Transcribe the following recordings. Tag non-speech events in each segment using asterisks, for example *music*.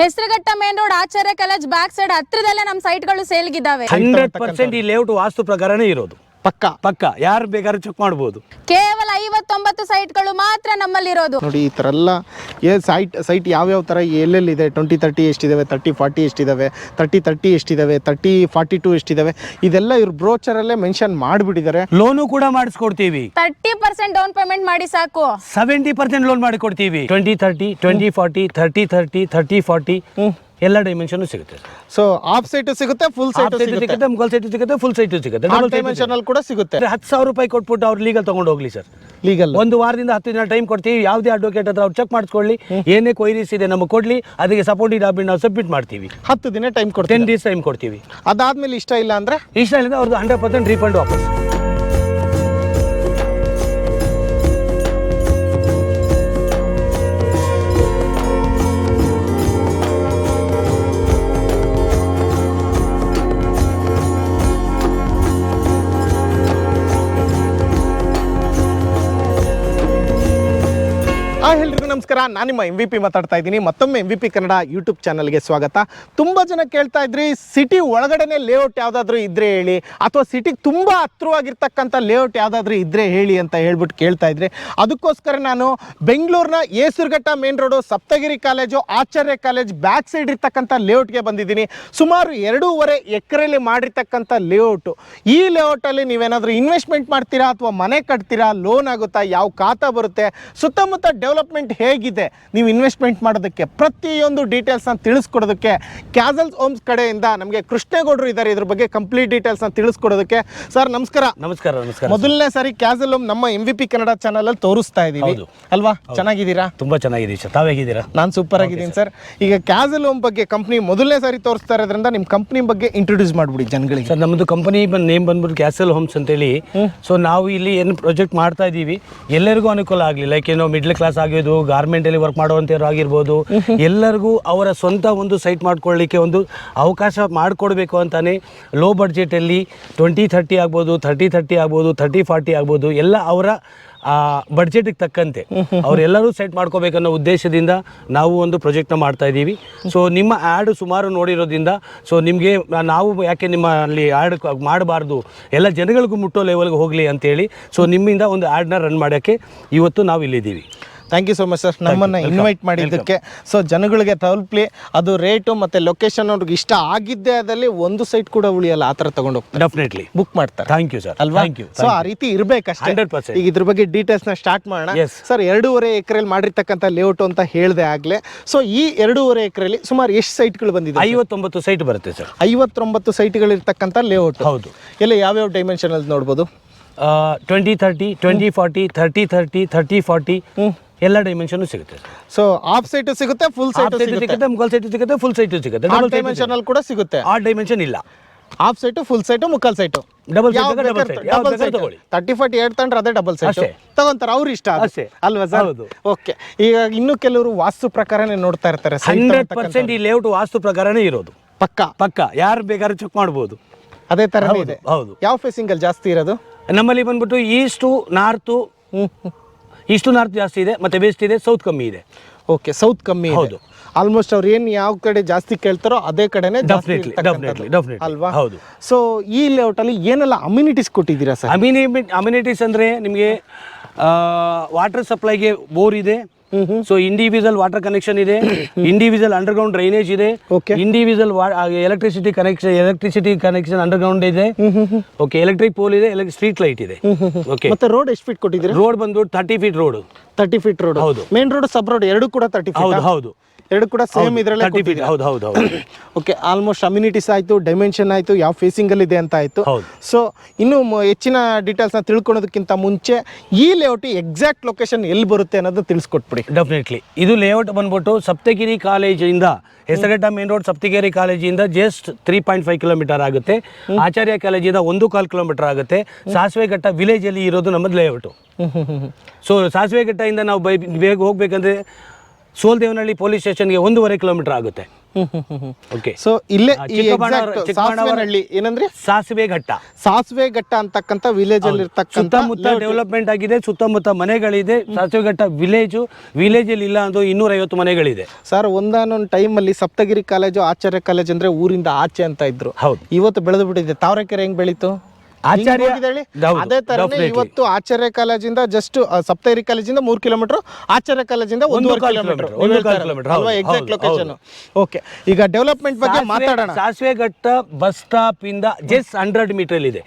Hesaraghatta main road Acharya college back side ಹತ್ರದಲ್ಲೇ ನಮ್ಮ ಸೈಟ್ಗಳು ಸೇಲ್ಗಿದ್ದಾವೆ ಹಂಡ್ರೆಡ್ ಪರ್ಸೆಂಟ್ ಈ ಲೇಔಟ್ ವಾಸ್ತು ಪ್ರಕಾರನೇ ಇರೋದು. ಪಕ್ಕ. ಪಕ್ಕ. ಯಾರು ಬೇಕಾದ್ರೂ ಚೆಕ್ ಮಾಡ್ಬೋದು. ಕೇವಲ ಐವತ್ತೊಂಬತ್ತು ಸೈಟ್ಗಳು ಮಾತ್ರ ನಮ್ಮಲ್ಲಿರೋದು. ನೋಡಿ ಈ ಥರ ಎಲ್ಲ ಏ ಸೈಟ್ ಸೈಟ್ ಯಾವ್ಯಾವ ಥರ ಎಲ್ಲೆಲ್ಲಿದೆ? ಟ್ವೆಂಟಿ ತರ್ಟಿ ಎಷ್ಟಿದ್ದಾವೆ ತರ್ಟಿ ಫಾರ್ಟಿ ಎಷ್ಟಿದ್ದಾವೆ ತರ್ಟಿ ತರ್ಟಿ ಎಷ್ಟಿದ್ದಾವೆ ತರ್ಟಿ ಫಾರ್ಟಿ ಟು ಎಷ್ಟಿದ್ದಾವೆ ಇದೆಲ್ಲ ಇವ್ರ ಬ್ರೋಚರಲ್ಲೇ ಮೆನ್ಷನ್ ಮಾಡಿಬಿಟ್ಟಿದ್ದಾರೆ. ಲೋನು ಕೂಡ ಮಾಡಿಸ್ಕೊಡ್ತೀವಿ. ತರ್ಟಿ ಪರ್ಸೆಂಟ್ ಡೌನ್ ಪೇಮೆಂಟ್ ಮಾಡಿ ಸಾಕು. ಸೆವೆಂಟಿ ಪರ್ಸೆಂಟ್ ಲೋನ್ ಮಾಡಿ ಕೊಡ್ತೀವಿ twenty thirty twenty forty thirty thirty thirty forty ಎಲ್ಲ ಡೈಮೆನ್ಷನ್ ಸಿಗುತ್ತೆ ಸೊ ಆಫ್ ಸೈಟು ಸಿಗುತ್ತೆ ಫುಲ್ ಸೈಟ್ ಸಿಗುತ್ತೆ. ಮುಗಲ್ ಸೈಟ್ ಸಿಗುತ್ತೆ ಫುಲ್ ಸೈಟ್ ಸಿಗುತ್ತೆ. ಡಬಲ್ ಡೈಮೆನ್ಷನ್ ಅಲ್ಲಿ ಕೂಡ ಸಿಗುತ್ತೆ. ಹತ್ತು ಸಾವಿರ ರೂಪಾಯಿ ಕೊಟ್ಬಿಟ್ಟು ಅವ್ರು ಲೀಗಲ್ ತಗೊಂಡು ಹೋಗ್ಲಿ ಸರ್. ಲೀಗಲ್ ಒಂದು ವಾರದಿಂದ ಹತ್ತು ದಿನ ಟೈಮ್ ಕೊಡ್ತೀವಿ ಯಾವುದೇ ಅಡ್ವೊಕೇಟ್ ಹತ್ರ ಅವ್ರು ಚೆಕ್ ಮಾಡಿಸ್ಕೊಳ್ಳಿ ಏನೇ ಕ್ವೈರೀಸ್ ಇದೆ ನಮಗೆ ಕೊಡ್ಲಿ ಅದಕ್ಕೆ ಸಪೋರ್ಟಿಂಗ್ ಡಾಕ್ಯುಮೆಂಟ್ ನಾವು ಸಬ್ಮಿಟ್ ಮಾಡ್ತೀವಿ. ಹತ್ತು ದಿನ ಟೈಮ್ ಕೊಡ್ತೀವಿ ಟೆನ್ ಡೇಸ್ ಟೈಮ್ ಕೊಡ್ತೀವಿ. ಅದಾದ್ಮೇಲೆ ಇಷ್ಟ ಇಲ್ಲ ಅಂದ್ರೆ? ಇಷ್ಟ ಇಲ್ಲ ಅವ್ರದ್ದು ಹಂಡ್ರೆಡ್ ಪರ್ಸೆಂಟ್ ರೀಫಂಡ್ ವಾಪಸ್. ನಮಸ್ಕಾರ, ನಾನು ನಿಮ್ಮ ಎಂ ವಿ ಪಿ ಮಾತಾಡ್ತಾ ಇದ್ದೀನಿ. ಮತ್ತೊಮ್ಮೆ M V P Kannada YouTube ಚಾನಲ್ಗೆ ಸ್ವಾಗತ. ತುಂಬ ಜನ ಕೇಳ್ತಾ ಇದ್ರಿ ಸಿಟಿ ಒಳಗಡೆನೆ ಲೇಔಟ್ ಯಾವುದಾದ್ರೂ ಇದ್ರೆ ಹೇಳಿ, ಅಥವಾ ಸಿಟಿಗೆ ತುಂಬ ಹತ್ರವಾಗಿರ್ತಕ್ಕಂಥ ಲೇಔಟ್ ಯಾವುದಾದ್ರೂ ಇದ್ರೆ ಹೇಳಿ ಅಂತ ಹೇಳ್ಬಿಟ್ಟು ಕೇಳ್ತಾ ಇದ್ರಿ. ಅದಕ್ಕೋಸ್ಕರ ನಾನು ಬೆಂಗಳೂರಿನ Hesaraghatta main road Saptagiri college Acharya college back side ಇರ್ತಕ್ಕಂಥ ಲೇಔಟ್ಗೆ ಬಂದಿದ್ದೀನಿ. ಸುಮಾರು ಎರಡೂವರೆ ಎಕರೆಯಲ್ಲಿ ಮಾಡಿರ್ತಕ್ಕಂಥ ಲೇಔಟು ಈ ಲೇಔಟಲ್ಲಿ ನೀವೇನಾದರೂ ಇನ್ವೆಸ್ಟ್ಮೆಂಟ್ ಮಾಡ್ತೀರಾ ಅಥವಾ ಮನೆ ಕಟ್ತೀರಾ ಲೋನ್ ಆಗುತ್ತಾ, ಯಾವ ಖಾತಾ ಬರುತ್ತೆ, ಸುತ್ತಮುತ್ತ ಡೆವಲಪ್ಮೆಂಟ್ ಹೇಗಿದೆ? ನೀವು ಇನ್ವೆಸ್ಟ್ಮೆಂಟ್ ಮಾಡೋದಕ್ಕೆ ಪ್ರತಿಯೊಂದು ಡೀಟೇಲ್ಸ್ನ ತಿಳಿಸ್ಕೊಡೋದಕ್ಕೆ ಕ್ಯಾಸಲ್ಸ್ ಹೋಮ್ಸ್ ಕಡೆಯಿಂದ ನಮಗೆ ಕೃಷ್ಣೇಗೌಡರು ಇದ್ದಾರೆ. ಇದ್ರ ಬಗ್ಗೆ ಕಂಪ್ಲೀಟ್ ಡೀಟೇಲ್ಸ್ನ ತಿಳಿಸ್ಕೊಡೋದಕ್ಕೆ. ಸರ್ ನಮಸ್ಕಾರ. ನಮಸ್ಕಾರ ನಮಸ್ಕಾರ ಮೊದಲನೇ ಸಾರಿ ಕ್ಯಾಸಲ್ ಹೋಮ್ ನಮ್ಮ M V P Kannada channel ಅಲ್ಲಿ ತೋರಿಸ್ತಾ ಇದ್ದೀವಿ. ಅಲ್ವಾ? ಚೆನ್ನಾಗಿದ್ದೀರಾ? ತುಂಬಾ ಚೆನ್ನಾಗಿದೆ ಸರ್ ತಾವ್ ಹೇಗಿದ್ದೀರಾ? ನಾನು ಸೂಪರ್ ಆಗಿದ್ದೀನಿ ಸರ್ ಈಗ ಕ್ಯಾಸಲ್ ಹೋಮ್ ಬಗ್ಗೆ ಕಂಪ್ನಿ ಮೊದಲನೇ ಸಾರಿ ತೋರಿಸ್ತಾ ಇರೋದ್ರಿಂದ ನಿಮ್ಮ ಕಂಪ್ನಿ ಬಗ್ಗೆ ಇಂಟ್ರೊಡ್ಯೂಸ್ ಮಾಡ್ಬಿಡಿ ಜನಗಳಿಗೆ. ಸರ್ ನಮ್ಮದು ಕಂಪನಿ ನೇಮ್ ಬಂದ್ಬಿಟ್ಟು ಕ್ಯಾಸಲ್ ಹೋಮ್ಸ್ ಅಂತೇಳಿ. ಸೊ ನಾವು ಇಲ್ಲಿ ಏನು ಪ್ರಾಜೆಕ್ಟ್ ಮಾಡ್ತಾ ಇದ್ದೀವಿ ಎಲ್ಲರಿಗೂ ಅನುಕೂಲ ಆಗಲಿ ಲೈಕ್ ಏನೋ ಮಿಡ್ಲ್ ಕ್ಲಾಸ್ ಆಗಿರೋದು ಗಾರ್ಮೆಂಟಲ್ಲಿ ವರ್ಕ್ ಮಾಡುವಂಥವ್ರು ಆಗಿರ್ಬೋದು *laughs* ಎಲ್ಲರಿಗೂ ಅವರ ಸ್ವಂತ ಒಂದು ಸೈಟ್ ಮಾಡ್ಕೊಳ್ಳಿಕ್ಕೆ ಒಂದು ಅವಕಾಶ ಮಾಡಿಕೊಡ್ಬೇಕು ಅಂತಾನೆ ಲೋ ಬಡ್ಜೆಟಲ್ಲಿ ಟ್ವೆಂಟಿ ಥರ್ಟಿ ಆಗ್ಬೋದು ಥರ್ಟಿ ಥರ್ಟಿ ಆಗ್ಬೋದು ಥರ್ಟಿ ಫಾರ್ಟಿ ಆಗ್ಬೋದು ಎಲ್ಲ ಅವರ ಬಡ್ಜೆಟ್ಗೆ ತಕ್ಕಂತೆ. *laughs* ಅವರೆಲ್ಲರೂ ಸೆಟ್ ಮಾಡ್ಕೋಬೇಕನ್ನೋ ಉದ್ದೇಶದಿಂದ ನಾವು ಒಂದು ಪ್ರಾಜೆಕ್ಟ್ನ ಮಾಡ್ತಾ ಇದ್ದೀವಿ. ಸೊ ನಿಮ್ಮ ಆ್ಯಡ್ ಸುಮಾರು ನೋಡಿರೋದ್ರಿಂದ ಸೊ ನಿಮಗೆ ನಾವು ಯಾಕೆ ನಿಮ್ಮ ಅಲ್ಲಿ ಆ್ಯಡ್ ಮಾಡಬಾರ್ದು ಎಲ್ಲ ಜನಗಳಿಗೂ ಮುಟ್ಟೋ ಲೆವೆಲ್ಗೆ ಹೋಗಲಿ ಅಂತೇಳಿ ಸೊ ನಿಮ್ಮಿಂದ ಒಂದು ಆ್ಯಡ್ನ ರನ್ ಮಾಡೋಕ್ಕೆ ಇವತ್ತು ನಾವು ಇಲ್ಲಿದ್ದೀವಿ thank you so much sir ನಮ್ಮನ್ನು ಇನ್ವೈಟ್ ಮಾಡಿದ್ದಕ್ಕೆ. ಸೊ ಜನಗಳಿಗೆ ತಲುಪಲಿ ಅದು ರೇಟು ಮತ್ತು ಲೊಕೇಶನ್ ಅವ್ರಿಗೆ ಇಷ್ಟ ಆಗಿದ್ದೇ ಆದಲ್ಲಿ ಒಂದು ಸೈಟ್ ಕೂಡ ಉಳಿಯಲ್ಲ ಆ ಥರ ತಗೊಂಡು ಹೋಗ್ತಾರೆ. ಡೆಫಿನೆಟ್ಲಿ ಬುಕ್ ಮಾಡ್ತಾರೆ. ಥ್ಯಾಂಕ್ ಯು ಸರ್ ಅಲ್ವಾ? ಥ್ಯಾಂಕ್ ಯು ಸೊ ಆ ರೀತಿ ಇರಬೇಕಷ್ಟೇ. ಹಂಡ್ರೆಡ್ ಪರ್ಸೆಂಟ್ ಈಗ ಇದ್ರ ಬಗ್ಗೆ ಡೀಟೇಲ್ಸ್ನ ಸ್ಟಾರ್ಟ್ ಮಾಡೋಣ. ಸರ್ ಎರಡೂವರೆ ಎಕರೆಯಲ್ಲಿ ಮಾಡಿರ್ತಕ್ಕಂಥ ಲೇಔಟ್ ಅಂತ ಹೇಳಿದೆ ಆಗಲೇ. ಸೊ ಈ ಎರಡೂವರೆ ಎಕರೆಯಲ್ಲಿ ಸುಮಾರು ಎಷ್ಟು ಸೈಟ್ಗಳು ಬಂದಿದೆ ಐವತ್ತೊಂಬತ್ತು ಸೈಟ್ ಬರುತ್ತೆ ಸರ್ ಐವತ್ತೊಂಬತ್ತು ಸೈಟ್ಗಳು ಇರ್ತಕ್ಕಂಥ ಲೇಔಟ್ ಹೌದು. ಎಲ್ಲ ಯಾವ್ಯಾವ ಡೈಮೆನ್ಷನ್ ಅಲ್ಲಿ ನೋಡ್ಬೋದು? Twenty thirty twenty forty thirty thirty thirty forty ಎಲ್ಲ ಡೈಮೆನ್ಷನ್ ಸಿಗುತ್ತೆ. ಸೊ ಆಫ್ ಸೈಟ್ ಸಿಗುತ್ತೆ ಫುಲ್ ಸೈಟ್ ಸಿಗುತ್ತೆ. ಮುಖಲ್ ಸೈಟ್ ಸಿಗುತ್ತೆ ಫುಲ್ ಸೈಟ್ ಸಿಗುತ್ತೆ. ಡಬಲ್ ಡೈಮೆನ್ಷನ್ ಅಲ್ಲಿ ಕೂಡ ಸಿಗುತ್ತೆ. ಆ ಡೈಮೆನ್ಷನ್ ಇಲ್ಲ. Half site full site ಮುಖಲ್ site double double site. Thirty five eight hundred ಅದೇ ಡಬಲ್ ಸೈಟ್. ತಗೊಂತಾರೆ ಅವ್ರ ಇಷ್ಟ ಅಷ್ಟೇ. ಅಲ್ವಾ ಸರ್? ಹೌದು. ಓಕೆ ಈಗ ಇನ್ನು ಕೆಲವರು ವಾಸ್ತು ಪ್ರಕಾರನೇ ನೋಡ್ತಾ ಇರ್ತಾರೆ. ಹಂಡ್ರೆಡ್. ಪರ್ಸೆಂಟ್ ಈ ಲೇಔಟ್ ವಾಸ್ತು ಪ್ರಕಾರನೇ ಇರೋದು. ಪಕ್ಕ? ಪಕ್ಕ. ಯಾರು ಬೇಕಾದ್ರೂ ಚೆಕ್ ಮಾಡ್ಬೋದು. ಅದೇ ತರ ಇದೆ. ಹೌದು. ಯಾವ ಫೇಸಿಂಗ್ ಅಲ್ಲಿ ಜಾಸ್ತಿ ಇರೋದು? ನಮ್ಮಲ್ಲಿ ಬಂದ್ಬಿಟ್ಟು ಈಸ್ಟು ನಾರ್ತು ಈಸ್ಟು ನಾರ್ತ್ ಜಾಸ್ತಿ ಇದೆ ಮತ್ತೆ ವೆಸ್ಟ್ ಇದೆ ಸೌತ್ ಕಮ್ಮಿ ಇದೆ ಓಕೆ ಸೌತ್ ಕಮ್ಮಿ ಹೌದು. ಆಲ್ಮೋಸ್ಟ್ ಅವ್ರು ಏನು ಯಾವ ಕಡೆ ಜಾಸ್ತಿ ಕೇಳ್ತಾರೋ ಅದೇ ಕಡೆನೆ ಡೆಫಿನೆಟ್ಲಿ definitely, definitely. ಅಲ್ವಾ ಹೌದು. ಸೊ ಈ ಲೇಔಟಲ್ಲಿ ಏನೆಲ್ಲ ಅಮ್ಯುನಿಟೀಸ್ ಕೊಟ್ಟಿದ್ದೀರಾ ಸರ್ ಅಮ್ಯುನಿ ಅಮ್ಯುನಿಟೀಸ್ ಅಂದ್ರೆ ನಿಮಗೆ ವಾಟರ್ ಸಪ್ಲೈಗೆ ಬೋರ್ ಇದೆ ಸೊ ಇಂಡಿವಿಜುವಲ್ ವಾಟರ್ ಕನೆಕ್ಷನ್ ಇದೆ ಇಂಡಿವಿಜುವಲ್ ಅಂಡರ್ಗ್ರೌಂಡ್ ಡ್ರೈನೇಜ್ ಇದೆ. Individual electricity connection electricity connection underground ಇದೆ. ಓಕೆ ಎಲೆಕ್ಟ್ರಿಕ್ ಪೋಲ್ ಇದೆ ಸ್ಟ್ರೀಟ್ ಲೈಟ್ ಇದೆ. ಓಕೆ ಮತ್ತೆ ರೋಡ್ ಎಷ್ಟು ಫೀಟ್ ಕೊಟ್ಟಿದ್ದೀರಾ? ರೋಡ್ ಬಂದು thirty feet road thirty feet road ಹೌದು. ಮೇನ್ ರೋಡ್ ಸಬ್ ರೋಡ್ ಎರಡು ಕೂಡ ತರ್ಟಿ ಹೌದು ಹೌದು. ಎರಡು ಕೂಡ ಸೇಮ್ ಇದ್ರಲ್ಲೇ ಹೌದು ಹೌದು ಹೌದು. ಓಕೆ ಆಲ್ಮೋಸ್ಟ್ ಅಮ್ಯುನಿಟೀಸ್ ಆಯ್ತು ಡೈಮೆನ್ಷನ್ ಆಯ್ತು ಯಾವ ಫೇಸಿಂಗ್ ಅಲ್ಲಿ ಇದೆ ಅಂತ ಆಯ್ತು. ಸೊ ಇನ್ನು ಹೆಚ್ಚಿನ ಡೀಟೇಲ್ಸ್ನ ತಿಳ್ಕೊಳೋದಕ್ಕಿಂತ ಮುಂಚೆ ಈ ಲೇಔಟ್ ಎಕ್ಸಾಕ್ಟ್ ಲೊಕೇಶನ್ ಎಲ್ಲಿ ಬರುತ್ತೆ ಅನ್ನೋದು ತಿಳಿಸ್ಕೊಟ್ಬಿಡಿ. ಡೆಫಿನೆಟ್ಲಿ ಇದು ಲೇಔಟ್ ಬಂದ್ಬಿಟ್ಟು ಸಪ್ತಗಿರಿ ಕಾಲೇಜಿಂದ ಹೆಸರಘಟ್ಟ ಮೇನ್ ರೋಡ್ ಸಪ್ತಗಿರಿ ಕಾಲೇಜಿಂದ just three point five kilometre ಆಗುತ್ತೆ. ಆಚಾರ್ಯ ಕಾಲೇಜಿಂದ ಒಂದು ಕಾಲು ಕಿಲೋಮೀಟರ್ ಆಗುತ್ತೆ. ಸಾಸಿವೆಘಟ್ಟ ವಿಲೇಜಲ್ಲಿ ಇರೋದು ನಮ್ಮದು ಲೇಔಟು ಸೊ ಇಂದ ನಾವು ಬೈ ಬೇಗ ಹೋಗ್ಬೇಕಂದ್ರೆ ಸೋಲ್ದೇವನಹಳ್ಳಿ ಪೊಲೀಸ್ ಸ್ಟೇಷನ್ಗೆ ಒಂದೂವರೆ ಕಿಲೋಮೀಟರ್ ಆಗುತ್ತೆ. ಓಕೆ ಸೊ ಇಲ್ಲೇ ಆ, ಈ ಚಿಕ್ಕಬಳ್ಳಾಪುರ- exact ಚಿಕ್ಕಬಳ್ಳಾಪುರ- ಏನಂದ್ರೆ? ಸಾಸಿವೆ ಘಟ್ಟ. ಸಾಸಿವೆ ಘಟ್ಟ ಅಂತಕ್ಕಂಥ ವಿಲೇಜ್ ಅಲ್ಲಿ ಸುತ್ತಮುತ್ತ ಡೆವಲಪ್ಮೆಂಟ್ ಆಗಿದೆ ಸುತ್ತಮುತ್ತ ಮನೆಗಳಿದೆ ಸಾಸಿವೆ ಘಟ್ಟ ವಿಲೇಜು ವಿಲೇಜ್ ಅಲ್ಲಿ ಇಲ್ಲ ಅಂದ್ರೆ ಇನ್ನೂರ ಐವತ್ತು ಮನೆಗಳಿದೆ. ಸರ್ ಒಂದಾನೊಂದು ಅಲ್ಲಿ ಸಪ್ತಗಿರಿ ಕಾಲೇಜು ಆಚಾರ್ಯ ಕಾಲೇಜ್ ಅಂದ್ರೆ ಊರಿಂದ ಆಚೆ ಅಂತ ಇದ್ರು. ಹೌದು. ಇವತ್ತು ಬೆಳೆದು ಬಿಟ್ಟಿದೆ. ತಾವರೆಕೆರೆ ಹೆಂಗ್ ಬೆಳೀತು? ಆಚಾರ್ಯ- ಹೌದು, ಅದೇ ತರನೇ definitely. ಇವತ್ತು ಆಚಾರ್ಯ ಕಾಲೇಜಿಂದ ಜಸ್ಟ್ ಸಪ್ತಗಿರಿ ಕಾಲೇಜಿಂದ ಮೂರ್ ಕಿಲೋಮೀಟರ್ ಆಚಾರ್ಯ ಕಾಲೇಜಿಂದ ಕಾಲ್ ಕಿಲೋಮೀಟರ್. ಒಂದು ಕಾಲ್ kilometer, ಹೌದು, ಎಕ್ಸಾಕ್ಟ್ ಹೌದು, ಲೊಕೇಶನ್ ಓಕೆ ಈಗ ಡೆವಲಪ್ಮೆಂಟ್ ಬಗ್ಗೆ ಸಾಸಿವೆ- ಮಾತಾಡೋಣ. ಸಾಸಿವೆ ಘಟ್ಟ ಬಸ್ ಸ್ಟಾಪ್ ಇಂದ ಜಸ್ಟ್ ಹಂಡ್ರೆಡ್ ಮೀಟರ್ ಇದೆ.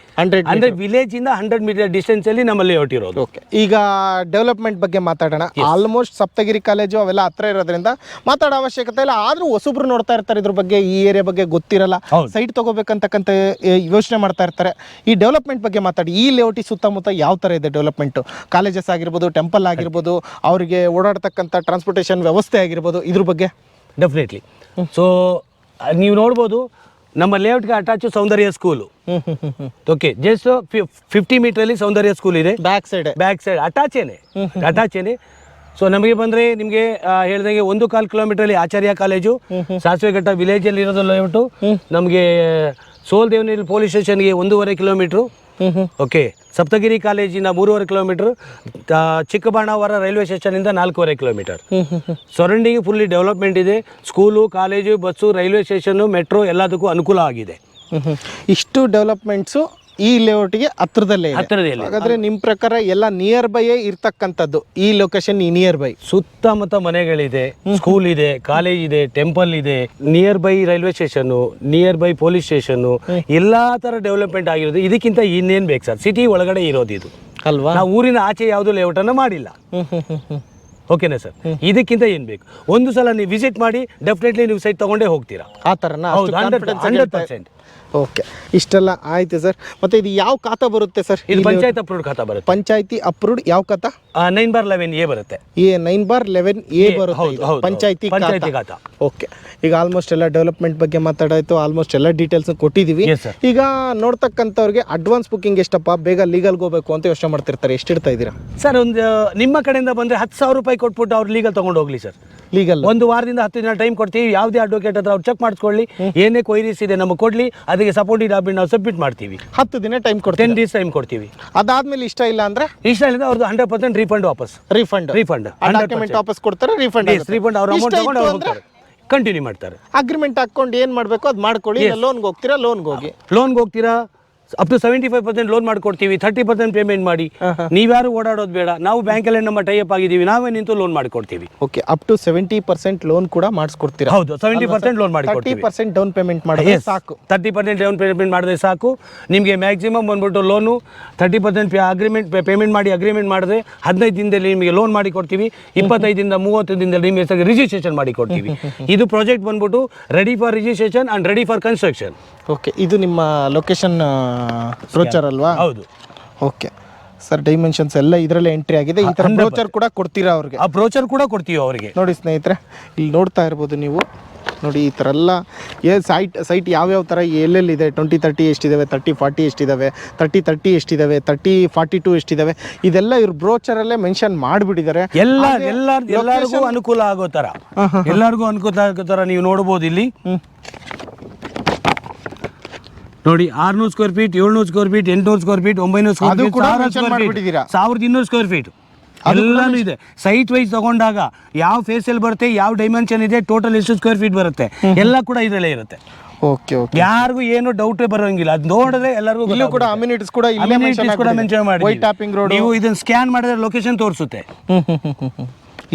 ಅಂದ್ರೆ ವಿಲೇಜ್ ಇಂದ ಹಂಡ್ರೆಡ್ ಮೀಟರ್ ಡಿಸ್ಟೆನ್ಸ್ ಅಲ್ಲಿ ನಮ್ಮಲ್ಲಿ ಹೊಟ್ಟಿರೋದು ಓಕೆ ಈಗ ಡೆವಲಪ್ಮೆಂಟ್ ಬಗ್ಗೆ ಮಾತಾಡೋಣ. ಆಲ್ಮೋಸ್ಟ್ ಸಪ್ತಗಿರಿ ಕಾಲೇಜು ಅವೆಲ್ಲ ಹತ್ರ ಇರೋದ್ರಿಂದ ಮಾತಾಡೋ ಅವಶ್ಯಕತೆ ಇಲ್ಲ. ಆದ್ರೂ ಹೊಸಬ್ರು ನೋಡ್ತಾ ಇರ್ತಾರೆ ಇದ್ರ ಬಗ್ಗೆ ಈ ಏರಿಯಾ ಬಗ್ಗೆ ಗೊತ್ತಿರಲ್ಲ. ಹೌದು. ಸೈಟ್ ತಗೋಬೇಕಂತಕ್ಕಂತ ಯೋಚನೆ ಮಾಡ್ತಾ ಇರ್ತಾರೆ. ಈ ಡೆವಲಪ್ಮೆಂಟ್ ಬಗ್ಗೆ ಮಾತಾಡಿ. ಈ ಲೇಔಟಿ ಸುತ್ತಮುತ್ತ ಯಾವ ಥರ ಇದೆ ಡೆವಲಪ್ಮೆಂಟ್ ಕಾಲೇಜಸ್ ಆಗಿರ್ಬೋದು ಟೆಂಪಲ್ ಆಗಿರ್ಬೋದು ಅವರಿಗೆ ಓಡಾಡ್ತಕ್ಕಂಥ ಟ್ರಾನ್ಸ್ಪೋರ್ಟೇಷನ್ ವ್ಯವಸ್ಥೆ ಆಗಿರ್ಬೋದು ಇದ್ರ ಬಗ್ಗೆ? ಡೆಫಿನೆಟ್ಲಿ ಸೊ ನೀವು ನೋಡ್ಬೋದು ನಮ್ಮ ಲೇಔಟ್ಗೆ attach Soundarya school okay just fifty ಮೀಟ್ರಲ್ಲಿ Soundarya school ಇದೆ. ಬ್ಯಾಕ್ ಸೈಡ್ ಬ್ಯಾಕ್ ಸೈಡ್ ಅಟ್ಯಾಚೇನೆ ಅಟ್ಯಾಚೇನೆ ಸೊ ನಮಗೆ ಬಂದರೆ ನಿಮಗೆ ಹೇಳ್ದಂಗೆ ಒಂದು ಕಾಲು ಕಿಲೋಮೀಟ್ರಲ್ಲಿ ಆಚಾರ್ಯ ಕಾಲೇಜು ಸಾಸಿವೆಘಟ್ಟ ವಿಲೇಜಲ್ಲಿ ಇರೋದು ಲೇಔಟು ನಮಗೆ ಸೋಲ್ ದೇವನಹಳ್ಳಿ ಪೊಲೀಸ್ ಸ್ಟೇಷನ್ಗೆ ಒಂದೂವರೆ ಕಿಲೋಮೀಟ್ರು. ಓಕೆ. ಸಪ್ತಗಿರಿ ಕಾಲೇಜಿನ ಮೂರುವರೆ ಕಿಲೋಮೀಟರ್. ಚಿಕ್ಕಬಾಣಾವರ ರೈಲ್ವೆ ಸ್ಟೇಷನಿಂದ ನಾಲ್ಕೂವರೆ ಕಿಲೋಮೀಟರ್. ಸರೌಂಡಿಂಗ್ ಫುಲ್ಲಿ ಡೆವಲಪ್ಮೆಂಟ್ ಇದೆ. School college bus railway station metro ಎಲ್ಲದಕ್ಕೂ ಅನುಕೂಲ ಆಗಿದೆ. ಇಷ್ಟು ಡೆವಲಪ್ಮೆಂಟ್ಸು ಈ ಲೇಔಟ್ಗೆ ಹತ್ರದಲ್ಲೇ ಹತ್ತಿರದಲ್ಲಿ ಹಾಗಾದ್ರೆ ನಿಮ್ಮ ಪ್ರಕಾರ ಎಲ್ಲ ನಿಯರ್ ಬೈಯೇ ಇರ್ತಕ್ಕಂಥದ್ದು ಈ ಲೊಕೇಶನ್ ಈ ನಿಯರ್ ಬೈ ಸುತ್ತಮುತ್ತ ಮನೆಗಳಿದೆ ಸ್ಕೂಲ್ ಇದೆ ಕಾಲೇಜ್ ಇದೆ ಟೆಂಪಲ್ ಇದೆ nearby railway station nearby police station ಎಲ್ಲಾ ತರ ಡೆವಲಪ್ಮೆಂಟ್ ಆಗಿರೋದು. ಇದಕ್ಕಿಂತ ಇನ್ನೇನ್ ಬೇಕು ಸರ್? ಸಿಟಿ ಒಳಗಡೆ ಇರೋದು ಇದು. ಅಲ್ವಾ? ನಾವು ಊರಿನ ಆಚೆ ಯಾವುದು ಲೇಔಟ್ ಅನ್ನ ಮಾಡಿಲ್ಲ. ಓಕೆನಾ ಸರ್? ಇದಕ್ಕಿಂತ ಏನ್ ಬೇಕು? ಒಂದು ಸಲ ನೀವು ವಿಸಿಟ್ ಮಾಡಿ ಡೆಫಿನೆಟ್ಲಿ ನೀವು ಸೈಟ್ ತಗೊಂಡೇ ಹೋಗ್ತೀರಾ. ಆ ಥರನ ಹೌದು ಹಂಡ್ರೆಡ್ ಪರ್ಸೆಂಟ್ ಓಕೆ ಇಷ್ಟೆಲ್ಲ ಆಯ್ತು ಸರ್. ಮತ್ತೆ ಇದು ಯಾವ ಖಾತಾ ಬರುತ್ತೆ ಸರ್? ಇದು ಪಂಚಾಯತ್ ಅಪ್ರೂವ್ಡ್ ಖಾತಾ ಬರುತ್ತೆ. ಪಂಚಾಯತಿ ಅಪ್ರೂವ್ಡ್ ಯಾವ khata? Nine bar eleven A ಬರುತ್ತೆ. A nine bar eleven A ಬರುತ್ತೆ. ಪಂಚಾಯತಿ ಪಂಚಾಯ್ತಿ ಖಾತಾ. ಓಕೆ ಈಗ ಆಲ್ಮೋಸ್ಟ್ ಎಲ್ಲ ಡೆವಲಪ್ಮೆಂಟ್ ಬಗ್ಗೆ ಮಾತಾಡಾಯ್ತು ಆಲ್ಮೋಸ್ಟ್ ಎಲ್ಲ ಡೀಟೇಲ್ಸ್ ಕೊಟ್ಟಿದ್ದೀವಿ ಈಗ ನೋಡ್ತಕ್ಕಂಥವ್ರಿಗೆ ಅಡ್ವಾನ್ಸ್ ಬುಕಿಂಗ್ ಎಷ್ಟಪ್ಪ? ಬೇಗ ಲೀಗಲ್ಗೆ ಹೋಗ್ಬೇಕು ಅಂತ ಯೋಚನೆ ಮಾಡ್ತಿರ್ತಾರೆ. ಎಷ್ಟು ಇಡ್ತಾ ಇದ್ದೀರಾ? ಸರ್ ಒಂದು ನಿಮ್ಮ ಕಡೆಯಿಂದ ಬಂದ್ರೆ ಹತ್ತು ಸಾವಿರ ರೂಪಾಯಿ ಕೊಟ್ಬಿಟ್ಟು ಅವ್ರು ಲೀಗಲ್ ತಗೊಂಡು ಹೋಗ್ಲಿ ಸರ್ ಲೀಗಲ್ ಒಂದು ವಾರದಿಂದ ಹತ್ತು ದಿನ ಟೈಮ್ ಕೊಡ್ತೀವಿ. ಯಾವುದೇ ಅಡ್ವೊಕೇಟ್ ಹತ್ರ ಅವ್ರು ಚೆಕ್ ಮಾಡಿಸ್ಕೊಳ್ಳಿ. ಏನೇ ಕ್ವೈರೀಸ್ ಇದೆ ನಮಗೆ ಕೊಡ್ಲಿ. ಅದಕ್ಕೆ ಸಪೋರ್ಟಿವ್ ಡಾಕ್ಯುಮೆಂಟ್ ನಾವು ಸಬ್ಮಿಟ್ ಮಾಡ್ತೀವಿ. ಹತ್ತು ದಿನ ಟೈಮ್ ಟೆನ್ ಕೊಡ್ತೀನಿ ಡೇಸ್ ಟೈಮ್ ಕೊಡ್ತೀವಿ. ಅದಾದ್ಮೇಲೆ ಇಷ್ಟ ಇಲ್ಲ ಅಂದ್ರೆ? ಇಷ್ಟ ಇಲ್ಲ ಅವ್ರದ್ದು ಹಂಡ್ರೆಡ್ ಪರ್ಸೆಂಟ್ ರೀಫಂಡ್ ವಾಪಸ್. ರೀಫಂಡ್ ರೀಫಂಡ್ ಡಾಕ್ಯುಮೆಂಟ್ ವಾಪಸ್ ಕೊಡ್ತಾರೆ ರೀಫಂಡ್ ರೀಫಂಡ್ ಅವ್ರ ಅಮೌಂಟ್ ತಗೊಂಡು ಹೋಗ್ತಾರೆ. ಕಂಟಿನ್ಯೂ ಮಾಡ್ತಾರೆ. ಅಗ್ರಿಮೆಂಟ್ ಹಾಕೊಂಡು ಏನ್ ಮಾಡಬೇಕು ಅದು ಮಾಡ್ಕೊಳ್ಳಿ. ಲೋನ್ಗೆ ಹೋಗ್ತೀರಾ ಲೋನ್ಗೆ ಹೋಗಿ? ಲೋನ್ಗೆ ಹೋಗ್ತೀರಾ? Up to seventy five percent loan ಮಾಡ್ಕೊಡ್ತೀವಿ ತರ್ಟಿ ಪರ್ಸೆಂಟ್ ಪೇಮೆಂಟ್ ಮಾಡಿ. ನೀವ್ಯಾರು ಓಡಾಡೋದು ಬೇಡ ನಾವು ಬ್ಯಾಂಕಲ್ಲೇ ನಮ್ಮ ಟೈಅಪ್ ಆಗಿದ್ದೀವಿ ನಾವೇ ನಿಂತು ಲೋನ್ ಮಾಡ್ಕೊಡ್ತೀವಿ. Okay up to seventy percent loan ಕೂಡ ಮಾಡಿಸ್ಕೊಡ್ತೀರಾ? ಹೌದು ಸೆವೆಂಟಿ ಪರ್ಸೆಂಟ್ ಲೋನ್ ತರ್ಟಿ ಮಾಡಿಕೊಡ್ತೀವಿ. ಪರ್ಸೆಂಟ್ ಡೌನ್ ಪೇಮೆಂಟ್ ಮಾಡಿದ್ರೆ ಸಾಕು. ತರ್ಟಿ ಪರ್ಸೆಂಟ್ ಡೌನ್ ಪೇಮೆಂಟ್ ಮಾಡಿದ್ರೆ ಸಾಕು. ನಿಮಗೆ ಮ್ಯಾಕ್ಸಿಮಮ್ ಬಂದ್ಬಿಟ್ಟು loan thirty percent agreement payment ಮಾಡಿ ಅಗ್ರಿಮೆಂಟ್ ಮಾಡಿದ್ರೆ ಹದಿನೈದು ದಿನದಲ್ಲಿ ನಿಮಗೆ ಲೋನ್ ಮಾಡಿ ಕೊಡ್ತೀವಿ ಇಪ್ಪತ್ತೈದಿಂದ ಮೂವತ್ತು ದಿನದಲ್ಲಿ ನಿಮ್ಮ ಹೆಸರಿಗೆ ರಿಜಿಸ್ಟ್ರೇಷನ್ ಮಾಡಿ ಕೊಡ್ತೀವಿ *laughs* ಇದು ಪ್ರಾಜೆಕ್ಟ್ ಬಂದ್ಬಿಟ್ಟು ready for registration and ready for construction okay ಇದು ನಿಮ್ಮ ಲೊಕೇಶನ್ ಬ್ರೋಚರ್ ಅಲ್ವಾ? ಹೌದು. ಓಕೆ ಸರ್ ಡೈಮೆನ್ಷನ್ಸ್ ಎಲ್ಲ ಇದರಲ್ಲೇ ಎಂಟ್ರಿ ಆಗಿದೆ. ಈ ಥರ ಬ್ರೋಚರ್ ಕೂಡ ಕೊಡ್ತೀರಾ ಅವ್ರಿಗೆ? ಆ ಬ್ರೋಚರ್ ಕೂಡ ಕೊಡ್ತೀವಿ ಅವರಿಗೆ. ನೋಡಿ ಸ್ನೇಹಿತರೆ ಇಲ್ಲಿ ನೋಡ್ತಾ ಇರ್ಬೋದು ನೀವು. ನೋಡಿ ಈ ಥರ ಎಲ್ಲ ಏ ಸೈಟ್ ಸೈಟ್ ಯಾವ್ಯಾವ ಥರ ಎಲ್ಲೆಲ್ಲಿದೆ? ಟ್ವೆಂಟಿ ತರ್ಟಿ ಎಷ್ಟಿದ್ದಾವೆ ತರ್ಟಿ ಫಾರ್ಟಿ ಎಷ್ಟಿದ್ದಾವೆ ತರ್ಟಿ ತರ್ಟಿ ಎಷ್ಟಿದ್ದಾವೆ ತರ್ಟಿ ಫಾರ್ಟಿ ಟು ಎಷ್ಟಿದ್ದಾವೆ ಇದೆಲ್ಲ ಇವ್ರು ಬ್ರೋಚರಲ್ಲೇ ಮೆನ್ಷನ್ ಮಾಡಿಬಿಟ್ಟಿದ್ದಾರೆ. ಎಲ್ಲ ಎಲ್ಲ ಎಲ್ಲರಿಗೂ ಅನುಕೂಲ ಆಗೋ ತರ. ಎಲ್ಲರಿಗೂ ಅನುಕೂಲ ಆಗೋ ತರ ನೀವು ನೋಡ್ಬೋದು ಇಲ್ಲಿ. ನೋಡಿ ಆರ್ನೂರು ಸ್ಕ್ವೇರ್ ಫೀಟ್ ಏಳ್ನೂರು ಸ್ಕ್ವೇರ್ ಫೀಟ್ ಎಂಟ್ನೂರು ಸ್ಕ್ವೇರ್ ಫೀಟ್ ಒಂಬೈನೂರು ಸ್ಕ್ವೇರ್ ಅದು ಫೀಟ್ ಕೂಡ ಸಾವಿರ mention ಸ್ಕ್ವೇರ್ ಮಾಡ್ಬಿಟ್ಟಿದ್ದೀರಾ. ಫೀಟ್ ಸಾವಿರದ ಇನ್ನೂರು ಸ್ಕ್ವೇರ್ ಫೀಟ್ ಎಲ್ಲಾನು ಇದೆ. ಸೈಟ್ ವೈಸ್ ತಗೊಂಡಾಗ ಯಾವ ಫೇಸಲ್ಲಿ ಬರುತ್ತೆ ಯಾವ ಡೈಮೆನ್ಷನ್ ಇದೆ ಟೋಟಲ್ ಎಷ್ಟು ಸ್ಕ್ವೇರ್ ಫೀಟ್ ಬರುತ್ತೆ ಎಲ್ಲ ಕೂಡ ಇದರಲ್ಲೇ ಇರುತ್ತೆ. ಓಕೆ ಓಕೆ ಯಾರಿಗೂ ಏನು ಡೌಟ್ ಬರೋಂಗಿಲ್ಲ. ಅದು ನೋಡಿದ್ರೆ ಎಲ್ಲರಿಗೂ ಇಲ್ಲೂ ಕೂಡ ಅಮ್ಯುನಿಟೀಸ್ ಕೂಡ ಇಲ್ಲೇ Amenities ಕೂಡ ಮೆನ್ಷನ್ ನೀವು ಇದನ್ನ ಸ್ಕ್ಯಾನ್ ಮಾಡಿದ್ರೆ ಲೊಕೇಶನ್ ತೋರಿಸುತ್ತೆ.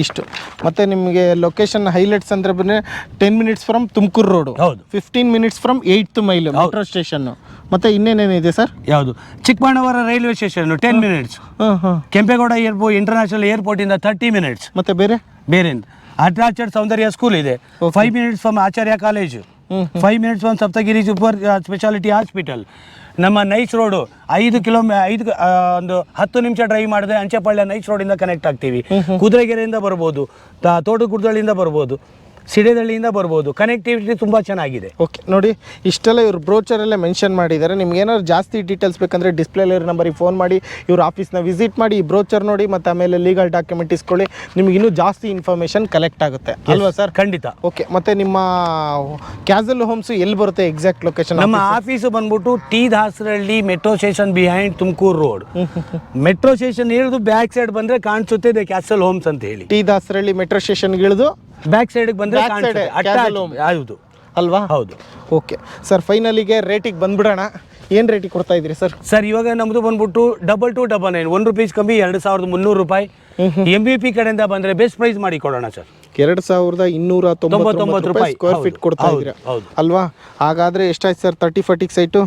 ಇಷ್ಟು. ಮತ್ತೆ ನಿಮಗೆ ಲೊಕೇಶನ್ ಹೈಲೈಟ್ಸ್ ಅಂದ್ರೆ ಬಂದ್ರೆ ten minutes from Tumakuru road ಹೌದು. Fifteen minutes from eighth mile metro station ಮತ್ತೆ ಇನ್ನೇನೇನಿದೆ ಸರ್ ಯಾವುದು? Chikkaballapura railway station ten minutes Kempegowda airport international airport ಇಂದ ತರ್ಟಿ ಮಿನಿಟ್ಸ್ ಮತ್ತೆ ಬೇರೆ? ಬೇರೆ ಅಟ್ರಾಚರ್ ಸೌಂದರ್ಯ ಸ್ಕೂಲ್ ಇದೆ. Five minutes from Acharya college five minutes from Saptagiri super speciality hospital ನಮ್ಮ nice road ಐದು ಕಿಲೋಮೀ ಐದು ಒಂದು ಹತ್ತು ನಿಮಿಷ ಡ್ರೈವ್ ಮಾಡಿದ್ರೆ ಅಂಚೆಪಾಳ್ಯ ನೈಸ್ ರೋಡಿಂದ ಕನೆಕ್ಟ್ ಆಗ್ತೀವಿ. ಕುದುರೆಗೆರೆಯಿಂದ ಬರ್ಬೋದು ತೋಟಗುಡ್ದಳ್ಳಿಯಿಂದ ಬರ್ಬೋದು. ಸಿಡಿದಳ್ಳಿಯಿಂದ ಬರ್ಬೋದು. ಕನೆಕ್ಟಿವಿಟಿ ತುಂಬ ಚೆನ್ನಾಗಿದೆ. ಓಕೆ ನೋಡಿ ಇಷ್ಟೆಲ್ಲ ಇವ್ರು ಬ್ರೋಚರಲ್ಲೇ ಮೆನ್ಷನ್ ಮಾಡಿದ್ದಾರೆ. ನಿಮ್ಗೆ ಏನಾದ್ರು ಜಾಸ್ತಿ ಡೀಟೇಲ್ಸ್ ಬೇಕಂದರೆ ಡಿಸ್ಪ್ಲೇಲಿ ಇರೋ ನಂಬರಿಗೆ ಫೋನ್ ಮಾಡಿ ಇವ್ರ ಆಫೀಸ್ನ ವಿಸಿಟ್ ಮಾಡಿ ಈ ಬ್ರೋಚರ್ ನೋಡಿ ಮತ್ತು ಆಮೇಲೆ ಲೀಗಲ್ ಡಾಕ್ಯುಮೆಂಟ್ ಇಸ್ಕೊಳ್ಳಿ. ನಿಮ್ಗೆ ಇನ್ನೂ ಜಾಸ್ತಿ ಇನ್ಫಾರ್ಮೇಷನ್ ಕಲೆಕ್ಟ್ ಆಗುತ್ತೆ. ಅಲ್ವಾ ಸರ್ ಖಂಡಿತ. ಓಕೆ ಮತ್ತೆ ನಿಮ್ಮ ಕ್ಯಾಸಲ್ ಹೋಮ್ಸ್ ಎಲ್ಲಿ ಬರುತ್ತೆ ಎಕ್ಸಾಕ್ಟ್ ಲೊಕೇಶನ್ ನಮ್ಮ ಆಫೀಸ್ ಬಂದ್ಬಿಟ್ಟು T Dasarahalli metro station behind Tumakuru road metro station ಇಳಿದು ಬ್ಯಾಕ್ ಸೈಡ್ ಬಂದ್ರೆ ಕಾಣಿಸುತ್ತೆ ಕ್ಯಾಸಲ್ ಹೋಮ್ಸ್ ಅಂತ ಹೇಳಿ. ಟಿ ದಾಸರಳ್ಳಿ ಮೆಟ್ರೋ ಸ್ಟೇಷನ್ಗೆ ಇಳಿದು ಬ್ಯಾಕ್ ಸೈಡ್ಗೆ ಬಂದ್ರೆ ಹೌದು. ಅಲ್ವಾ? ಹೌದು. ಓಕೆ ಸರ್ ಫೈನಲಿಗೆ ರೇಟಿಗೆ ಬಂದ್ಬಿಡೋಣ. ಏನು ರೇಟಿಗೆ ಕೊಡ್ತಾ ಇದ್ದೀರಿ ಸರ್ ಸರ್ ಇವಾಗ ನಮ್ದು ಬಂದ್ಬಿಟ್ಟು double two double nine one rupees ಕಮ್ಮಿ ಎರಡು ಸಾವಿರದ ಮುನ್ನೂರು ರೂಪಾಯಿ. ಎಂ ಬಿ ಪಿ ಕಡೆಯಿಂದ ಬಂದ್ರೆ ಬೆಸ್ಟ್ ಪ್ರೈಸ್ ಮಾಡಿ ಕೊಡೋಣ ಸರ್ ಎರಡು ಸಾವಿರದ ಇನ್ನೂರ ತೊಂಬತ್ತೊಂಬತ್ತು ರೂಪಾಯಿ. ಸ್ಕ್ವೇರ್ ಫೀಟ್ ಕೊಡ್ತಾ ಇದ್ದೀರಾ. ಅಲ್ವಾ? ಹಾಗಾದರೆ ಎಷ್ಟಾಯ್ತು ಸರ್ ತರ್ಟಿ ಫೋರ್ಟಿ ಸೈಟು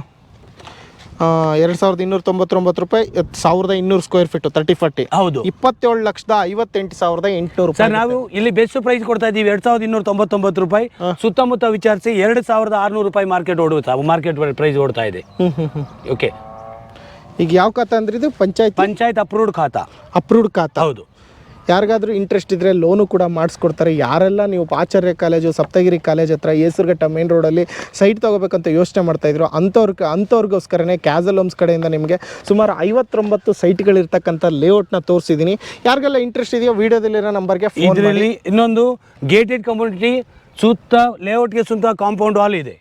ಎರಡು ಸಾವಿರದ ಇನ್ನೂರ ತೊಂಬತ್ತೊಂಬತ್ತು ರೂಪಾಯಿ ಸಾವಿರದ ಇನ್ನೂರು ಸ್ಕ್ವೇರ್ ಫೀಟ್ ತರ್ಟಿ ಫಾರ್ಟಿ ಹೌದು. ಇಪ್ಪತ್ತೇಳು ಲಕ್ಷದ ಐವತ್ತೆಂಟು ಸಾವಿರದ ಎಂಟುನೂರು ಸರ್ ರೂಪಾಯಿ ನಾವು ಇಲ್ಲಿ ಬೆಸ್ಟ್ ಪ್ರೈಸ್ ಕೊಡ್ತಾ ಇದ್ದೀವಿ ಎರಡು ಸಾವಿರದ ಇನ್ನೂರ ತೊಂಬತ್ತೊಂಬತ್ತು ರೂಪಾಯಿ. ಸುತ್ತಮುತ್ತ ವಿಚಾರಿಸಿ ಎರಡು ಸಾವಿರದ ಆರ್ನೂರು ರೂಪಾಯಿ ಮಾರ್ಕೆಟ್ ಓಡುತ್ತಾ ಮಾರ್ಕೆಟ್ ಪ್ರೈಸ್ ಓಡ್ತಾ ಇದೆ. ಓಕೆ ಈಗ ಯಾವ ಖಾತಾ ಅಂದ್ರೆ ಇದು? ಪಂಚಾಯತ್? ಪಂಚಾಯತ್ ಅಪ್ರೂವ್ಡ್ ಖಾತಾ. ಅಪ್ರೂವ್ಡ್ ಖಾತಾ. ಹೌದು. ಯಾರಿಗಾದ್ರೂ ಇಂಟ್ರೆಸ್ಟ್ ಇದ್ದರೆ ಲೋನು ಕೂಡ ಮಾಡಿಸ್ಕೊಡ್ತಾರೆ. ಯಾರೆಲ್ಲ ನೀವು ಆಚಾರ್ಯ ಕಾಲೇಜು ಸಪ್ತಗಿರಿ ಕಾಲೇಜ್ ಹತ್ರ ಏಸುರುಘಟ್ಟ ಮೇನ್ ರೋಡಲ್ಲಿ ಸೈಟ್ ತೊಗೋಬೇಕಂತ ಯೋಚನೆ ಮಾಡ್ತಾಯಿದ್ರು ಅಂಥವ್ರಿಗೆ ಅಂಥವ್ರಿಗೋಸ್ಕರನೇ ಕ್ಯಾಸಲ್ ಹೋಮ್ಸ್ ಕಡೆಯಿಂದ ನಿಮಗೆ ಸುಮಾರು ಐವತ್ತೊಂಬತ್ತು ಸೈಟ್ಗಳಿರ್ತಕ್ಕಂಥ ಲೇಔಟ್ನ ತೋರಿಸಿದ್ದೀನಿ ಯಾರಿಗೆಲ್ಲ ಇಂಟ್ರೆಸ್ಟ್ ಇದೆಯೋ ವಿಡಿಯೋದಲ್ಲಿರೋ ನಂಬರ್ಗೆ ಫೋನ್ ಇದರಲ್ಲಿ ಇನ್ನೊಂದು ಗೇಟೆಡ್ ಕಮ್ಯುನಿಟಿ ಸುತ್ತ ಲೇಔಟ್ಗೆ ಸುತ್ತ ಕಾಂಪೌಂಡ್ ವಾಲ್ ಇದೆ.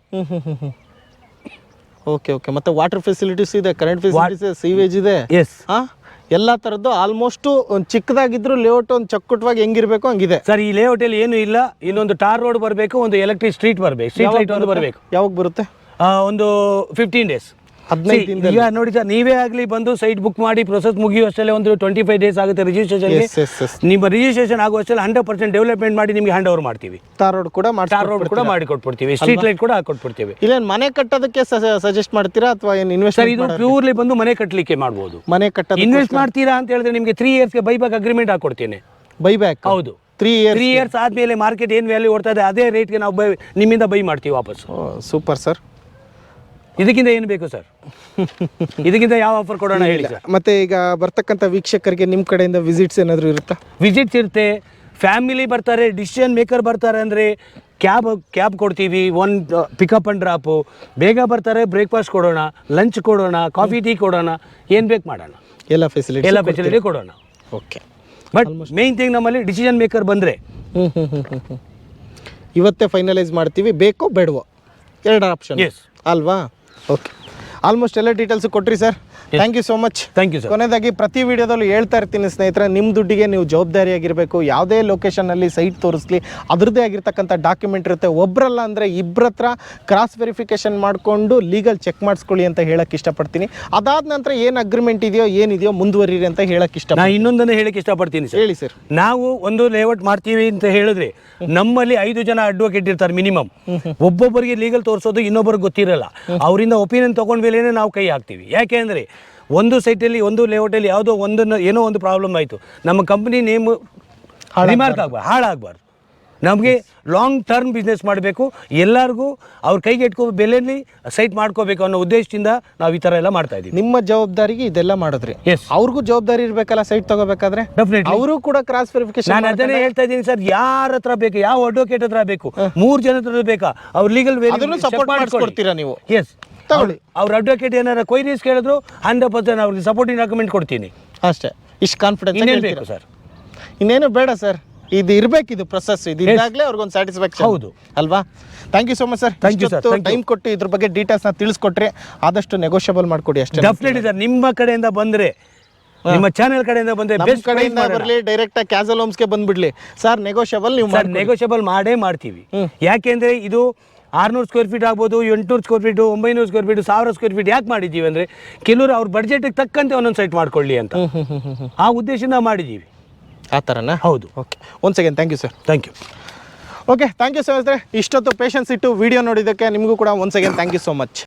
ಓಕೆ ಓಕೆ ಮತ್ತೆ ವಾಟರ್ ಫೆಸಿಲಿಟೀಸ್ ಇದೆ ಕರೆಂಟ್ ಫೆಸಿಲಿಟೀಸ್ ಸೀವೇಜ್ ಇದೆ ಎಸ್ ಹಾಂ? ಎಲ್ಲ ಥರದ್ದು ಆಲ್ಮೋಸ್ಟು ಒಂದು ಚಿಕ್ಕದಾಗಿದ್ರು ಲೇಔಟ್ ಒಂದು ಚಕ್ಕುಟವಾಗಿ ಹೆಂಗಿರ್ಬೇಕು ಹಂಗಿದೆ. ಸರ್ ಈ ಲೇಔಟ್ ಅಲ್ಲಿ ಏನು ಇಲ್ಲ. ಇನ್ನೊಂದು ಟಾರ್ ರೋಡ್ ಬರಬೇಕು ಒಂದು ಎಲೆಕ್ಟ್ರಿಕ್ ಸ್ಟ್ರೀಟ್ ಬರಬೇಕು. ಸ್ಟ್ರೀಟ್ ಲೈಟ್ ಒಂದು ಬರಬೇಕು. ಯಾವಾಗ ಬರುತ್ತೆ? ಒಂದು ಫಿಫ್ಟೀನ್ ಡೇಸ್ ಹದಿನೈದು ಈಗ ನೋಡಿ ಸರ್ ನೀವೇ ಆಗಲಿ ಬಂದು ಸೈಟ್ ಬುಕ್ ಮಾಡಿ ಪ್ರೊಸೆಸ್ ಮುಗಿಯುವಷ್ಟಲ್ಲೇ ಒಂದು ಟ್ವೆಂಟಿ ಫೈವ್ ಡೇಸ್ ಆಗುತ್ತೆ ರಿಜಿಸ್ಟ್ರೇಷನ್ ನಿಮ್ಮ ರಿಜಿಸ್ಟ್ರೇಷನ್ ಆಗುವಷ್ಟರಲ್ಲಿ ಹಂಡ್ರೆಡ್ ಪರ್ಸೆಂಟ್ ಡೆವಲಪ್ಮೆಂಟ್ ಮಾಡಿ ನಿಮಗೆ ಹ್ಯಾಂಡ್ ಓವರ್ ಮಾಡ್ತೀವಿ. ತಾರ್ ರೋಡ್ ಕೂಡ ಟಾರ್ ರೋಡ್ ಕೂಡ ಮಾಡಿಕೊಟ್ಬಿಡ್ತೀವಿ ಮಾಡಿ ಕೊಟ್ಬಿಡ್ತೀವಿ. ಸ್ಟ್ರೀಟ್ ಲೈಟ್ ಕೂಡ ಹಾಕೊಟ್ಬಿಡ್ತೀವಿ ಇಲ್ಲ ಮನೆ ಕಟ್ಟೋದಕ್ಕೆ ಸಜೆಸ್ಟ್ ಮಾಡ್ತೀರಾ ಅಥವಾ ಏನು ಸರ್ ಇನ್ವೆಸ್ಟ್ ಇದು ಪ್ಯೂರ್ಲಿ ಬಂದು ಮನೆ ಕಟ್ಟಲಿಕ್ಕೆ ಮಾಡ್ಬೋದು. ಮನೆ ಕಟ್ಟೋದು ಇನ್ವೆಸ್ಟ್ ಮಾಡ್ತೀರಾ ಅಂತ ಹೇಳಿದ್ರೆ ನಿಮಗೆ ತ್ರೀ ಇಯರ್ಸ್ಗೆ ಬೈಬ್ಯಾಕ್ ಅಗ್ರಿಮೆಂಟ್ ಹಾಕೊಡ್ತೀನಿ. ಬೈಬ್ಯಾಕ್ ಹೌದು. ತ್ರೀ ಇಯರ್ ತ್ರೀ ಇಯರ್ಸ್ ಆದ್ಮೇಲೆ ಮಾರ್ಕೆಟ್ ಏನು ವ್ಯಾಲ್ಯೂ ಓಡ್ತಾ ಇದೆ ಅದೇ ರೇಟ್ಗೆ ನಾವು ಬೈ ನಿಮ್ಮಿಂದ ಬೈ ಮಾಡ್ತೀವಿ ವಾಪಸ್ ಸೂಪರ್ ಸರ್ ಇದಕ್ಕಿಂತ ಏನು ಬೇಕು ಸರ್? ಇದಕ್ಕಿಂತ ಯಾವ ಆಫರ್ ಕೊಡೋಣ ಹೇಳಿ ಸರ್? ಮತ್ತೆ ಈಗ ಬರ್ತಕ್ಕಂಥ ವೀಕ್ಷಕರಿಗೆ ನಿಮ್ಮ ಕಡೆಯಿಂದ ವಿಸಿಟ್ಸ್ ಏನಾದರೂ ಇರುತ್ತಾ? ವಿಸಿಟ್ಸ್ ಇರುತ್ತೆ. ಫ್ಯಾಮಿಲಿ ಬರ್ತಾರೆ ಡಿಸಿಷನ್ ಮೇಕರ್ ಬರ್ತಾರೆ ಅಂದರೆ ಕ್ಯಾಬ್ ಕ್ಯಾಬ್ ಕೊಡ್ತೀವಿ. ಒನ್ ಪಿಕಪ್ ಆ್ಯಂಡ್ ಡ್ರಾಪು ಬೇಗ ಬರ್ತಾರೆ ಬ್ರೇಕ್ಫಾಸ್ಟ್ ಕೊಡೋಣ ಲಂಚ್ ಕೊಡೋಣ ಕಾಫಿ ಟೀ ಕೊಡೋಣ. ಏನು ಬೇಕು ಮಾಡೋಣ? ಎಲ್ಲ ಫೆಸಿಲಿಟಿ ಎಲ್ಲ ಫೆಸಿಲಿಟಿ ಕೊಡೋಣ. ಓಕೆ ಬಟ್ ಮೇನ್ ಥಿಂಗ್ ನಮ್ಮಲ್ಲಿ ಡಿಸಿಷನ್ ಮೇಕರ್ ಬಂದರೆ. ಇವತ್ತೇ ಫೈನಲೈಸ್ ಮಾಡ್ತೀವಿ. ಬೇಕೋ ಬೇಡವೋ? ಎರಡು ಆಪ್ಷನ್ ಎಸ್ ಅಲ್ವಾ? ಓಕೆ ಆಲ್ಮೋಸ್ಟ್ ಎಲ್ಲ ಡೀಟೇಲ್ಸ್ ಕೊಟ್ರಿ sir thank you so much thank you sir ಕೊನೆಯದಾಗಿ ಪ್ರತಿ ವಿಡಿಯೋದಲ್ಲೂ ಹೇಳ್ತಾ ಇರ್ತೀನಿ ಸ್ನೇಹಿತರೆ ನಿಮ್ಮ ದುಡ್ಡಿಗೆ ನೀವು ಜವಾಬ್ದಾರಿಯಾಗಿರಬೇಕು ಯಾವುದೇ ಲೊಕೇಶನಲ್ಲಿ ಸೈಟ್ ತೋರಿಸ್ಲಿ ಅದರದ್ದೇ ಆಗಿರ್ತಕ್ಕಂಥ ಡಾಕ್ಯುಮೆಂಟ್ ಇರುತ್ತೆ. ಒಬ್ಬರಲ್ಲ ಅಂದರೆ ಇಬ್ಬರ ಹತ್ರ ಕ್ರಾಸ್ ವೆರಿಫಿಕೇಷನ್ ಮಾಡಿಕೊಂಡು ಲೀಗಲ್ ಚೆಕ್ ಮಾಡಿಸ್ಕೊಳ್ಳಿ ಅಂತ ಹೇಳಕ್ಕೆ ಇಷ್ಟಪಡ್ತೀನಿ. ಅದಾದ ನಂತರ ಏನು ಅಗ್ರಿಮೆಂಟ್ ಇದೆಯೋ ಏನಿದೆಯೋ ಮುಂದುವರಿರಿ ಅಂತ ಹೇಳಕ್ಕೆ ಇಷ್ಟ ನಾನು ಇನ್ನೊಂದನ್ನು ಹೇಳಕ್ಕೆ ಇಷ್ಟಪಡ್ತೀನಿ ಸರ್ ಹೇಳಿ ಸರ್ ನಾವು ಒಂದು ಲೇಔಟ್ ಮಾಡ್ತೀವಿ ಅಂತ ಹೇಳಿದ್ರೆ ನಮ್ಮಲ್ಲಿ ಐದು ಜನ ಅಡ್ವೊಕೇಟ್ ಇರ್ತಾರೆ ಮಿನಿಮಮ್ ಒಬ್ಬೊಬ್ಬರಿಗೆ ಲೀಗಲ್ ತೋರಿಸೋದು ಇನ್ನೊಬ್ಬರಿಗೆ ಗೊತ್ತಿರಲ್ಲ. ಅವರಿಂದ ಒಪಿನಿಯನ್ ತಗೊಂಡ ಮೇಲೆ ನಾವು ಕೈ ಹಾಕ್ತೀವಿ. ಯಾಕೆ ಅಂದರೆ ಒಂದು ಸೈಟಲ್ಲಿ ಒಂದು ಲೇಔಟಲ್ಲಿ ಯಾವುದೋ ಒಂದನ್ನು ಏನೋ ಒಂದು ಪ್ರಾಬ್ಲಮ್ ಆಯಿತು. ನಮ್ಮ ಕಂಪ್ನಿ ನೇಮು ರಿಮಾರ್ಕ್ ಆಗಬಾರ್ದು. ಹಾಳಾಗಬಾರ್ದು. ನಮಗೆ ಲಾಂಗ್ ಟರ್ಮ್ ಬಿಸ್ನೆಸ್ ಮಾಡಬೇಕು. ಎಲ್ಲರಿಗೂ ಅವ್ರ ಕೈಗೆ ಇಟ್ಕೋ ಬೆಲೆಯಲ್ಲಿ ಸೈಟ್ ಮಾಡ್ಕೋಬೇಕು ಅನ್ನೋ ಉದ್ದೇಶದಿಂದ ನಾವು ಈ ಥರ ಎಲ್ಲ ಮಾಡ್ತಾ ಇದ್ದೀವಿ. ನಿಮ್ಮ ಜವಾಬ್ದಾರಿಗೆ ಇದೆಲ್ಲ ಮಾಡಿದ್ರೆ. ಎಸ್ ಅವ್ರಿಗೂ ಜವಾಬ್ದಾರಿ ಇರಬೇಕಲ್ಲ ಸೈಟ್ ತಗೋಬೇಕಾದ್ರೆ? ಡೆಫಿನೆಟ್ಲಿ ಅವರು ಕೂಡ ಕ್ರಾಸ್ ವೆರಿಫಿಕೇಶನ್ ನಾನು ಅದನ್ನೇ ಹೇಳ್ತಾ ಇದ್ದೀನಿ ಸರ್ ಯಾರ ಹತ್ರ ಬೇಕು ಯಾವ ಅಡ್ವೊಕೇಟ್ ಹತ್ರ ಬೇಕು ಮೂರು ಜನ ಹತ್ರ ಬೇಕಾ? ಅವ್ರ ಲೀಗಲ್ ಸಪೋರ್ಟ್ ಮಾಡಿಸ್ಕೊಡ್ತೀರಾ ನೀವು? ಎಸ್ ತಗೊಳ್ಳಿ. ಅವ್ರ ಅಡ್ವೊಕೇಟ್ ಏನಾರ ಕ್ವೈರೀಸ್ ಕೇಳಿದ್ರು ಹಂಡ್ರೆಡ್ ಪರ್ಸೆಂಟ್ ಅವ್ರಿಗೆ ಸಪೋರ್ಟಿಂಗ್ ಡಾಕ್ಯುಮೆಂಟ್ ಕೊಡ್ತೀನಿ. ಅಷ್ಟೇ. ಇಷ್ಟು ಕಾನ್ಫಿಡೆನ್ಸ್ ಬೇಕು ಸರ್? ಇನ್ನೇನು ಬೇಡ ಸರ್. ಇದು ಇರ್ಬೇಕು ಇದು ಪ್ರೊಸೆಸ್ ಇದು ಇದ್ದಾಗಲೇ ಅವ್ರಿಗೊಂದು ಸ್ಯಾಟಿಸ್ಫ್ಯಾಕ್ಷನ್ ಹೌದು. ಅಲ್ವಾ? Thank you so much sir thank you sir time ಕೊಟ್ಟು ಇದ್ರ ಬಗ್ಗೆ ಡೀಟೇಲ್ಸ್ನ ತಿಳಿಸ್ಕೊಟ್ರಿ ಆದಷ್ಟು ನೆಗೋಷಿಯಬಲ್ ಮಾಡ್ಕೊಡಿ ಅಷ್ಟೇ. ಡೆಫಿನೆಟ್ಲಿ ಸರ್ ನಿಮ್ಮ ಕಡೆಯಿಂದ ಬಂದ್ರೆ ನಿಮ್ಮ ಚಾನೆಲ್ ಕಡೆಯಿಂದ ಬಂದ್ರೆ ಬೆಸ್ಟ್ ಕಡೆಯಿಂದ ಬರಲಿ ಡೈರೆಕ್ಟ್ ಆಗಿ ಕ್ಯಾಸಲ್ ಹೋಮ್ಸ್ಗೆ ಬಂದ್ಬಿಡ್ಲಿ. ಸರ್ ನೆಗೋಷಿಯಬಲ್ ನೀವು ಸರ್ ನೆಗೋಷಿಯಬಲ್ ಮಾಡೇ ಮಾಡ್ತೀವಿ. ಯಾಕೆಂದ್ರೆ ಇದು ಆರ್ನೂರು ಸ್ಕ್ವೇರ್ ಫೀಟ್ ಆಗ್ಬೋದು ಎಂಟುನೂರು ಸ್ಕ್ವೇರ್ ಫೀಟು ಒಂಬೈನೂರು ಸ್ಕ್ವೇರ್ ಫೀಟ್ ಸಾವಿರ ಸ್ಕ್ವೇರ್ ಫೀಟ್ ಯಾಕೆ ಮಾಡಿದ್ದೀವಿ ಅಂದ್ರೆ ಕೆಲವರು ಅವ್ರ ಬಜೆಟ್ ತಕ್ಕಂತೆ ಒಂದೊಂದು ಸೈಟ್ ಮಾಡ್ಕೊಳ್ಳಿ ಅಂತ. ಆ ಉದ್ದೇಶದಿಂದ ಮಾಡಿದ್ದೀವಿ. ಆ ಥರನ ಹೌದು. ಓಕೆ ಒಂದು second thank you sir thank you okay thank you sir ಅಂದರೆ ಇಷ್ಟೊತ್ತು ಪೇಷನ್ಸ್ ಇಟ್ಟು ವಿಡಿಯೋ ನೋಡಿದ್ದಕ್ಕೆ ನಿಮಗೂ ಕೂಡ ಒಂದು second thank you so much